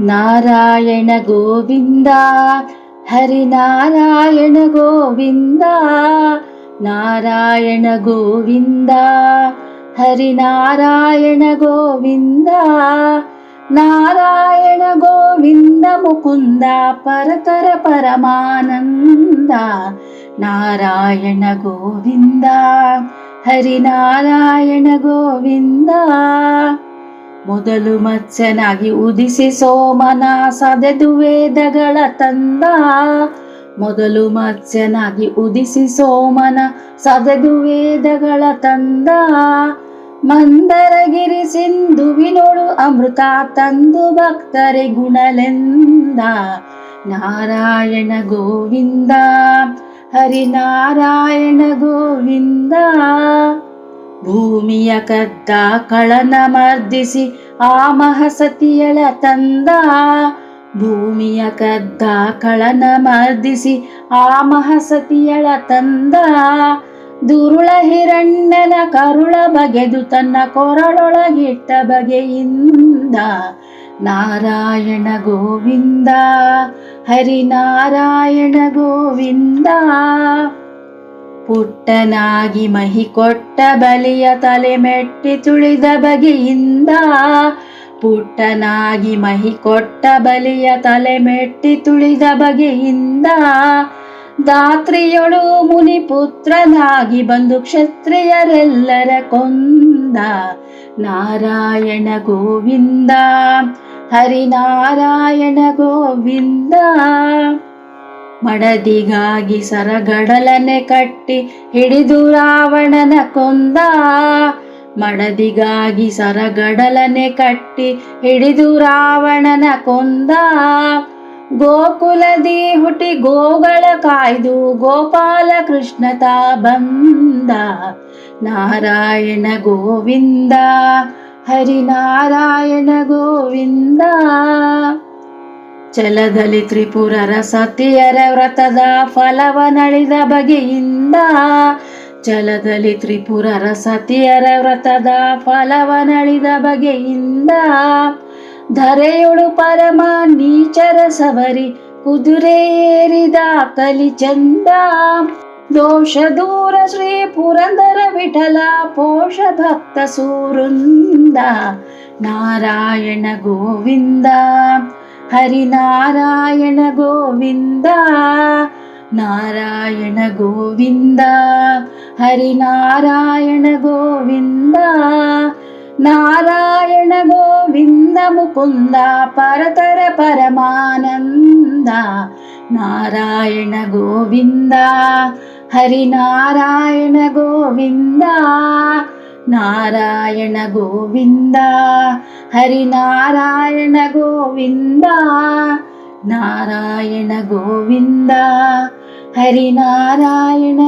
నారాయణ గోవింద హరి నారాయణ గోవింద నారాయణ గోవింద హరి నారాయణ గోవింద నారాయణ గోవింద ముకుంద పరతర పరమానంద నారాయణ గోవింద హరి నారాయణ ಮೊದಲು ಮತ್ಸ್ಯನಾಗಿ ಉದಿಸಿ ಸೋಮನ ಸದೆದು ವೇದಗಳ ತಂದ. ಮೊದಲು ಮತ್ಸ್ಯನಾಗಿ ಉದಿಸಿ ಸೋಮನ ಸದೆದು ವೇದಗಳ ತಂದ. ಮಂದರಗಿರಿ ಸಿಂಧುವಿನೊಳು ಅಮೃತ ತಂದು ಭಕ್ತರೆ ಗುಣಲೆಂದ. ನಾರಾಯಣ ಗೋವಿಂದ, ಹರಿನಾರಾಯಣ ಗೋವಿಂದ. ಭೂಮಿಯ ಕದ್ದ ಕಳನ ಮರ್ದಿಸಿ ಆ ಮಹಸತಿಯಳ ತಂದ. ಭೂಮಿಯ ಕದ್ದ ಕಳನ ಮರ್ದಿಸಿ ಆ ಮಹಸತಿಯಳ ತಂದ. ದುರುಳ ಹಿರಣ್ಣನ ಕರುಳ ಬಗೆದು ತನ್ನ ಕೊರಳೊಳಗಿಟ್ಟ ಬಗೆಯಿಂದ ನಾರಾಯಣ ಗೋವಿಂದ, ಹರಿನಾರಾಯಣ ಗೋವಿಂದ. ಪುಟ್ಟನಾಗಿ ಮಹಿ ಕೊಟ್ಟ ಬಲಿಯ ತಲೆ ಮೆಟ್ಟಿ ತುಳಿದ ಬಗೆಯಿಂದ ಪುಟ್ಟನಾಗಿ ಮಹಿ ಕೊಟ್ಟ ಬಲಿಯ ತಲೆ ಮೆಟ್ಟಿ ತುಳಿದ ಬಗೆಯಿಂದ ದಾತ್ರಿಯೊಳು ಮುನಿ ಪುತ್ರನಾಗಿ ಬಂದು ಕ್ಷತ್ರಿಯರೆಲ್ಲರ ಕೊಂದ ನಾರಾಯಣ ಗೋವಿಂದ, ಹರಿನಾರಾಯಣ ಗೋವಿಂದ. ಮಡದಿಗಾಗಿ ಸರಗಡಲನೆ ಕಟ್ಟಿ ಹಿಡಿದು ರಾವಣನ ಕೊಂದ. ಮಡದಿಗಾಗಿ ಸರಗಡಲನೆ ಕಟ್ಟಿ ಹಿಡಿದು ರಾವಣನ ಕೊಂದ. ಗೋಕುಲದಿ ಹುಟಿ ಗೋಗಳ ಕಾಯ್ದು ಗೋಪಾಲ ಕೃಷ್ಣ ತಾ ಬಂದ. ನಾರಾಯಣ ಗೋವಿಂದ, ಹರಿನಾರಾಯಣ ಗೋವಿಂದ. ಛಲದಲ್ಲಿ ತ್ರಿಪುರರ ಸತಿಯರ ವ್ರತದ ಫಲವನಳಿದ ಬಗೆಯಿಂದ ಛಲದಲ್ಲಿ ತ್ರಿಪುರರ ಸತಿಯರ ವ್ರತದ ಫಲವನಳಿದ ಬಗೆಯಿಂದ ಧರೆಯೊಳು ಪರಮ ನೀಚರ ಸವರಿ ಕುದುರೆ ಏರಿದ ಕಲಿ ಚಂದ ದೋಷ ದೂರ ಶ್ರೀ ಪುರಂದರ ವಿಠಲ ಪೋಷ ಭಕ್ತ ಸೂರುಂದ ನಾರಾಯಣ ಗೋವಿಂದ ಹರಿನಾರಾಯಣ ಗೋವಿಂದ ನಾರಾಯಣ ಗೋವಿಂದ ಹರಿನಾರಾಯಣ ಗೋವಿಂದ ನಾರಾಯಣ ಗೋವಿಂದ ಮುಕುಂದ ಪರತರ ಪರಮಾನಂದ ನಾರಾಯಣ ಗೋವಿಂದ ಹರಿನಾರಾಯಣ ಗೋವಿಂದ నారాయణ గోవింద హరి నారాయణ గోవింద నారాయణ గోవింద హరి నారాయణ